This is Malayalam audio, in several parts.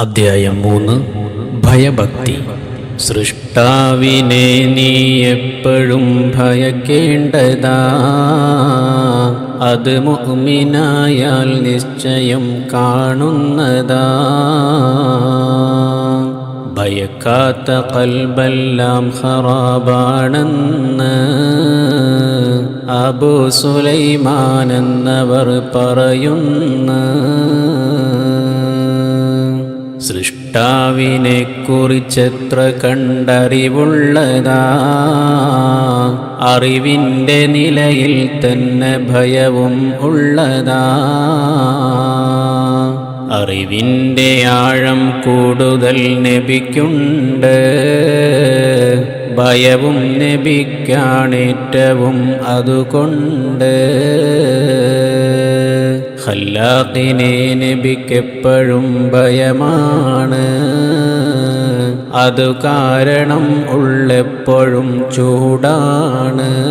അധ്യായം മൂന്ന്. ഭയഭക്തി. സൃഷ്ടാവിനെ നീ എപ്പോഴും ഭയക്കേണ്ടതാ. അത് മുഅ്മിനായാൽ നിശ്ചയം കാണുന്നതാ. ഭയക്കാത്ത കൽബെല്ലാം ഹറാബാണെന്ന് അബു സുലൈമാനെന്നവർ പറയുന്നു. സൃഷ്ടാവിനെ കുറിച്ചെത്ര കണ്ടറിവുള്ളതാ. അറിവിന്റെ നിലയിൽ തന്നെ ഭയവും ഉള്ളതാ. അറിവിന്റെ ആഴം കൂടുതൽ നബിക്കുണ്ട്. ഭയവും നബിക്കാണേറ്റവും അതുകൊണ്ട്. ഖല്ലാഖിനെ നബിക്കെപ്പോഴും ഭയമാണ്. അതു കാരണം ഉള്ളെപ്പോഴും ചൂടാണ്.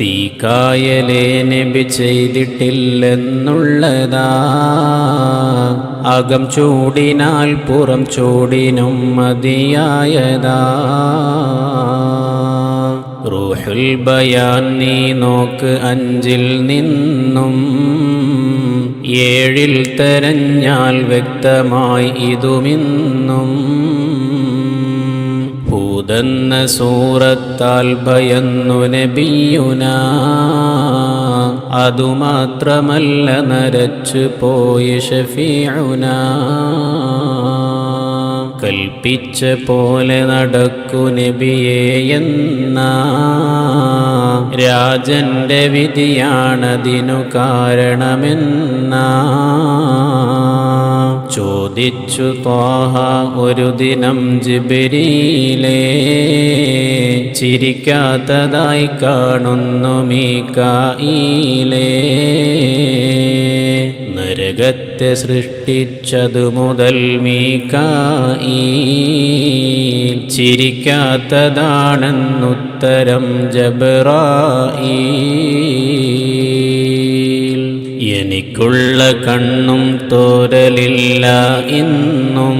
തീക്കായലേ നബി ചെയ്തിട്ടില്ലെന്നുള്ളതാ. അകം ചൂടിനാൽ പുറം ചൂടിനും മതിയായതാ. റൂഹുൽ ബയാൻ നീ നോക്ക് അഞ്ചിൽ നിന്നും ഏഴിൽ തെരഞ്ഞാൽ വ്യക്തമായി ഇതുമിന്നും. ഭൂതെന്ന സൂറത്താൽ ഭയന്നു നബിയുന അതുമാത്രമല്ല നരച്ചു പോയി ഷഫീഉന. കൽപ്പിച്ച പോലെ നടക്കു നബിയെ എന്ന. രാജന്റെ വിധിയാണതിനു കാരണമെന്ന. ചോദിച്ചു ത്വാഹ ഒരു ദിനം ജിബിരിയിലേ ചിരിക്കാത്തതായി കാണുന്നു മീക്കായിലേ നരകത്തെ സൃഷ്ടിച്ചതു മുതൽ മീക്കായി ചിരിക്കാത്തതാണെന്നുത്തരം ജബറായി എനിക്കുള്ള കണ്ണും തോരലില്ല ഇന്നും.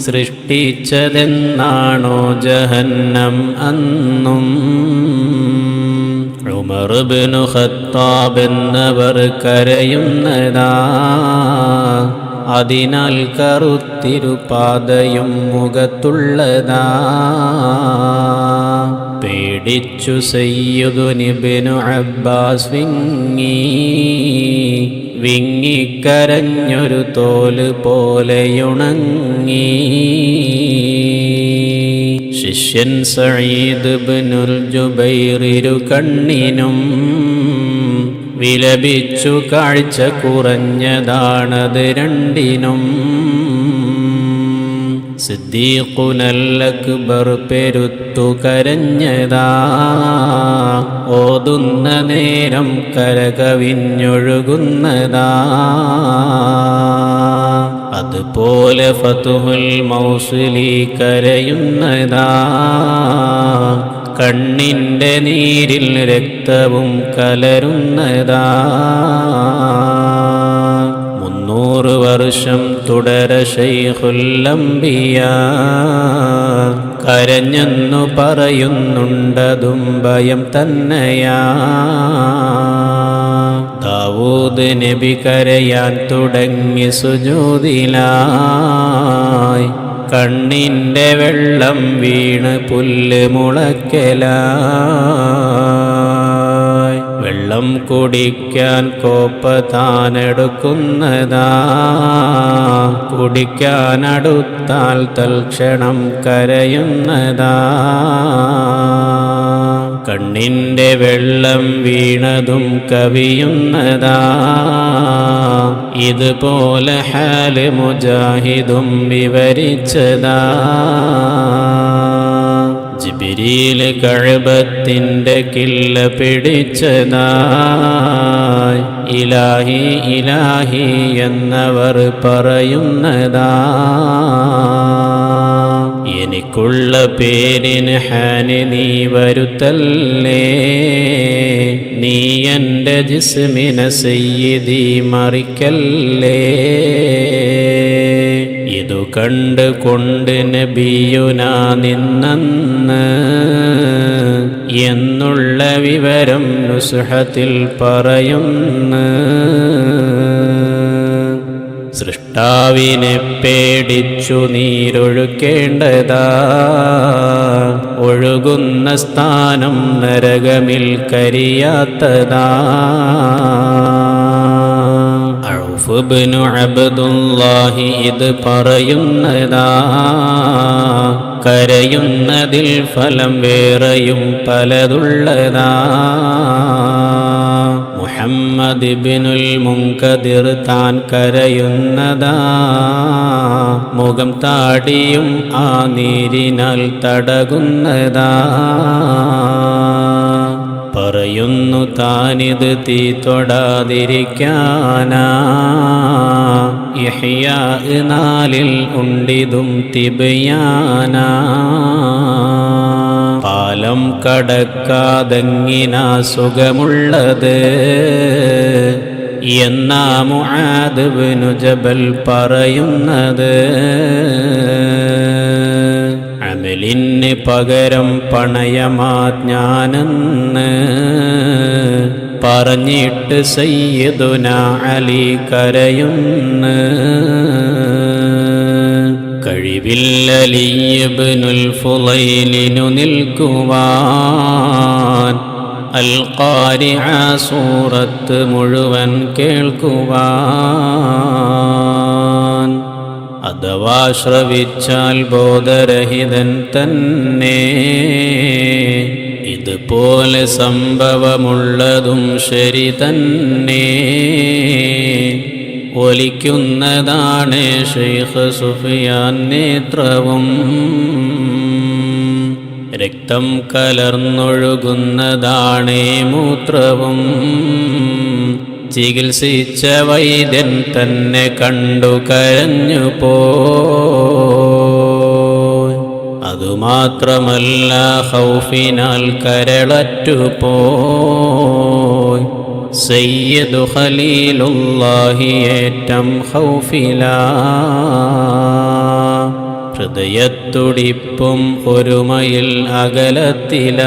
സൃഷ്ടിച്ചതെന്നാണോ ജഹന്നം അന്നും. ഉമർബിനു ഖത്താബ് എന്നവർ കരയുന്നതാ. അതിനാൽ കറുത്തിരുപാതയും മുഖത്തുള്ളതാ. പേടിച്ചു സയ്യുദുനിബിനു അബ്ബാസ് വിങ്ങി. വിങ്ങിക്കരഞ്ഞൊരു തോൽ പോലെയുണങ്ങി. ശിഷ്യൻ സഈദ് ബിനുൽ ജുബൈറിരു കണ്ണിനും വിലപിച്ചു കാഴ്ച കുറഞ്ഞതാണത് രണ്ടിനും. സിദ്ദീഖുനല്ലക്ബർ പെരുത്തു കരഞ്ഞതാ. ഓതുന്ന നേരം കരകവിഞ്ഞൊഴുകുന്നതാ. അതുപോലെ ഫതുഹുൽ മൗസുലി കരയുന്നതാ. കണ്ണിന്റെ നീരിൽ രക്തവും കലരുന്നതാ. മുന്നൂറ് വർഷം തുടര ശൈഹുല്ലംബിയ കരഞ്ഞെന്നു പറയുന്നുണ്ടതും ഭയം തന്നെയാ. ദാവൂദ് നബി കരയാൻ തുടങ്ങി സുജൂതിലായി. കണ്ണിന്റെ വെള്ളം വീണ് പുല്ല് മുളക്കലായി വെള്ളം കുടിക്കാൻ കോപ്പ താനെടുക്കുന്നതാ കുടിക്കാനടുത്താൽ തൽക്ഷണം കരയുന്നതാ കണ്ണിന്റെ വെള്ളം വീണതും കവിയുന്നതാ. ഇതുപോലെ ഹാൽ മുജാഹിദും വിവരിച്ചതാ. ജിബിരിയിൽ കഴുപത്തിന്റെ കില്ല പിടിച്ചതായി ഇലാഹി ഇലാഹി എന്നവർ പറയുന്നതാ. എനിക്കുള്ള പേരിന് ഹാനി നീ വരുത്തല്ലേ? നീ എന്റെ ജിസ്മിന സയ്യിദി മറിക്കല്ലേ? ഇതു കണ്ട് കൊണ്ട് നബിയുന നിന്നന്ന് എന്നുള്ള വിവരം നുസുഹത്തിൽ പറയുന്നു. സൃഷ്ടാവിനെ പേടിച്ചു നീരൊഴുക്കേണ്ടതാ. ഒഴുകുന്ന സ്ഥാനം നരകമിൽ കരിയാത്തതാ. അബ്ദുല്ലാഹി ഇത് പറയുന്നതാ. കരയുന്നതിൽ ഫലം വേറെയും പലതുള്ളതാ. മുഹമ്മദ് ബിനുൽ മുങ്കതിർ താൻ കരയുന്നതാ. മുഖം താടിയും ആ നീരിനാൽ തടകുന്നതാ. പറയുന്നു താനിത് തീ തൊടാതിരിക്കാനാ. നാലിൽ ഉണ്ടിതും തിബയാനാ. പാലം കടക്കാതെങ്ങിനാ സുഖമുള്ളത് എന്നാ മുആദ് ബിനു ജബൽ പറയുന്നത്? അമലിന് പകരം പണയമാ ജ്ഞാനെന്ന് പറഞ്ഞിട്ട് സയ്യദുന അലി കരയുന്നു. കഴിവില്ലലിയബിനുൽ ഫുലൈലിനു നിൽക്കുവാൻ അൽക്കാരി ആ സൂറത്ത് മുഴുവൻ കേൾക്കുവാൻ. അഥവാ ശ്രവിച്ചാൽ ബോധരഹിതൻ തന്നെ ഇതുപോലെ സംഭവമുള്ളതും ശരി തന്നെ. ഒലിക്കുന്നതാണ് ഷെയ്ഖ് സുഫിയാൻ നേത്രവും. രക്തം കലർന്നൊഴുകുന്നതാണേ മൂത്രവും. ചികിത്സിച്ച വൈദ്യൻ തന്നെ കണ്ടു കരഞ്ഞു പോ. അതുമാത്രമല്ല ഹൗഫിനാൽ കരളറ്റു പോയി സയ്യദു ഖലീലുല്ലാഹി ഏറ്റം ഹൗഫില ഹൃദയത്തുടിപ്പും ഒരുമയിൽ അകലത്തില.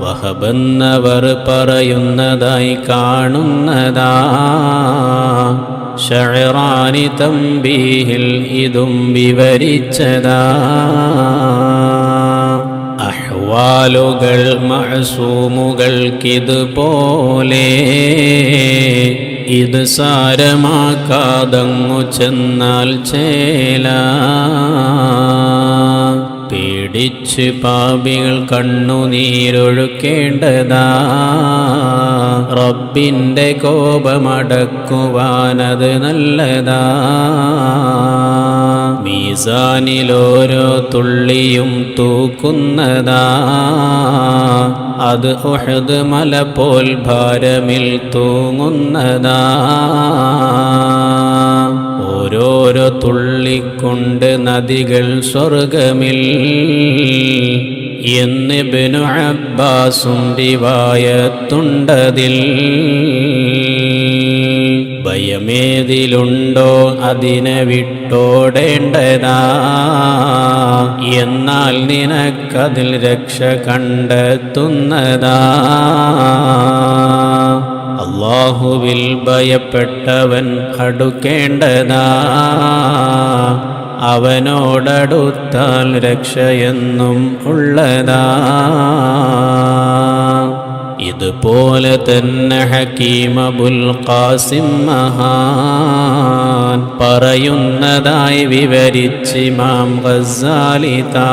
വഹബെന്നവർ പറയുന്നതായി കാണുന്നതാ. ഷഴറാനി തമ്പീഹിൽ ഇതും വിവരിച്ചതാ. അഹ്വാലുകൾ മഴസൂമുകൾക്കിതുപോലെ ഇത് സാരമാക്കാതങ്ങു ചെന്നാൽ ചേല. പേടിച്ച് പാപികൾ കണ്ണുനീരൊഴുക്കേണ്ടതാ റബ്ബിന്റെ കോപമടക്കുവാനത് നല്ലതാ. മീസാനിലോരോ തുള്ളിയും തൂക്കുന്നതാ. അത് ഉഹദ് മല പോൽ ഭാരമിൽ തൂങ്ങുന്നതാ. ഓരോരോ തുള്ളിക്കൊണ്ട് നദികൾ സ്വർഗമിൽ. എന്ന് ബിനു അബ്ബാസും ഭയമേതിലുണ്ടോ അതിനെ വിട്ടോടേണ്ടതാ? എന്നാൽ നിനക്കതിൽ രക്ഷ കണ്ടെത്തുന്നതാ. അള്ളാഹുവിൽ ഭയപ്പെട്ടവൻ അടുക്കേണ്ടതാ. അവനോടടുത്താൽ രക്ഷയെന്നും ഉള്ളതാ. ഇതുപോലെ തന്നെ ഹക്കീമബുൽ ഖാസിം മഹാൻ പറയുന്നതായി വിവരിച്ചിമാം ഗസാലി താൻ.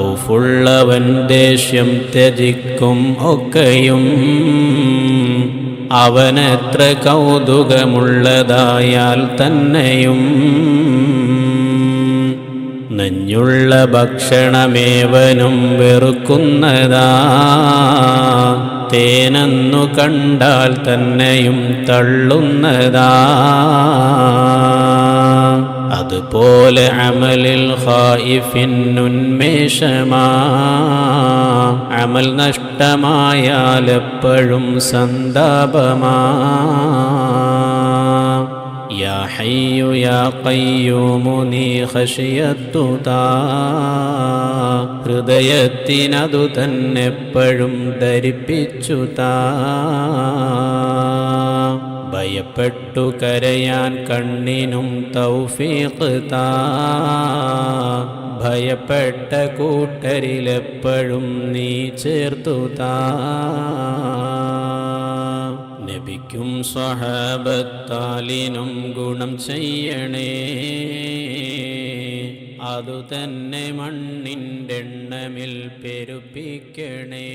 ഔഫുള്ളവൻ ദേഷ്യം ത്യജിക്കും ഒക്കെയും അവനെത്ര കൗതുകമുള്ളതായാൽ തന്നെയും നെഞ്ഞുള്ള ഭക്ഷണമേവനും വെറുക്കുന്നതാ. തേനന്നു കണ്ടാൽ തന്നെയും തള്ളുന്നതാ. അതുപോലെ അമലിൽ ഹായിഫിന്നുന്മേഷമാ അമൽ നഷ്ടമായാലെപ്പോഴും സന്താപമാ. ഹയ്യു യാ കയ്യൂമു നീ ഖശിയത്തു താ ഹൃദയത്തിനതു തന്നെപ്പോഴും ധരിപ്പിച്ചു താ. ഭയപ്പെട്ടു കരയാൻ കണ്ണിനും തൗഫീഖ് താ. ഭയപ്പെട്ട കൂട്ടരിലെപ്പോഴും നീ ചേർത്തു താ. നബിക്കും സ്വഹാബത്താലിനും ഗുണം ചെയ്യണേ. അതുതന്നെ മണ്ണിന്റെ എണ്ണമിൽ പെരുപ്പിക്കണേ.